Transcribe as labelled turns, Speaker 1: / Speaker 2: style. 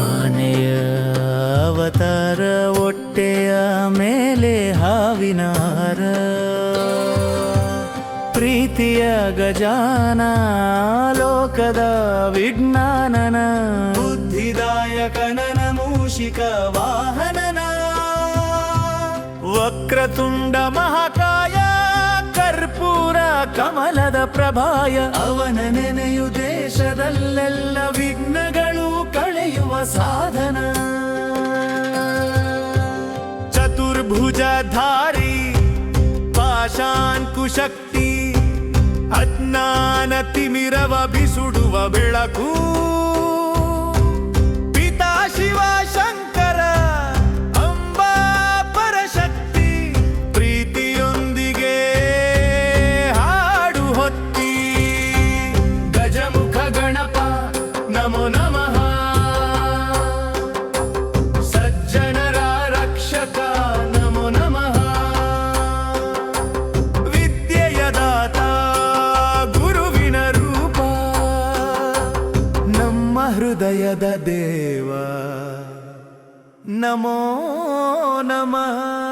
Speaker 1: ಆನೆಯ ಅವತಾರ ಹೊಟ್ಟೆಯ ಮೇಲೆ ಹಾವಿನ ಹಾರ ಪ್ರೀತಿಯ ಗಜಾನ ಲೋಕದ ವಿಜ್ಞಾನನ ಬುದ್ಧಿದಾಯಕನನ ಮೂಷಿಕ ವಾಹನನ ವಕ್ರತುಂಡ ಪ್ರಭಾಯ. ಅವನ ನೆನೆಯು ದೇಶದಲ್ಲೆಲ್ಲ ವಿಘ್ನಗಳು ಕಳೆಯುವ ಸಾಧನ. ಚತುರ್ಭುಜಧಾರಿ ಪಾಶಾಂಕುಶಕ್ತಿ ಅಜ್ಞಾನ ತಿಮಿರವ ಬಿಸುಡುವ ಬೆಳಕು. ನಮ್ಮ ಹೃದಯದ ದೇವ. ನಮೋ ನಮಃ.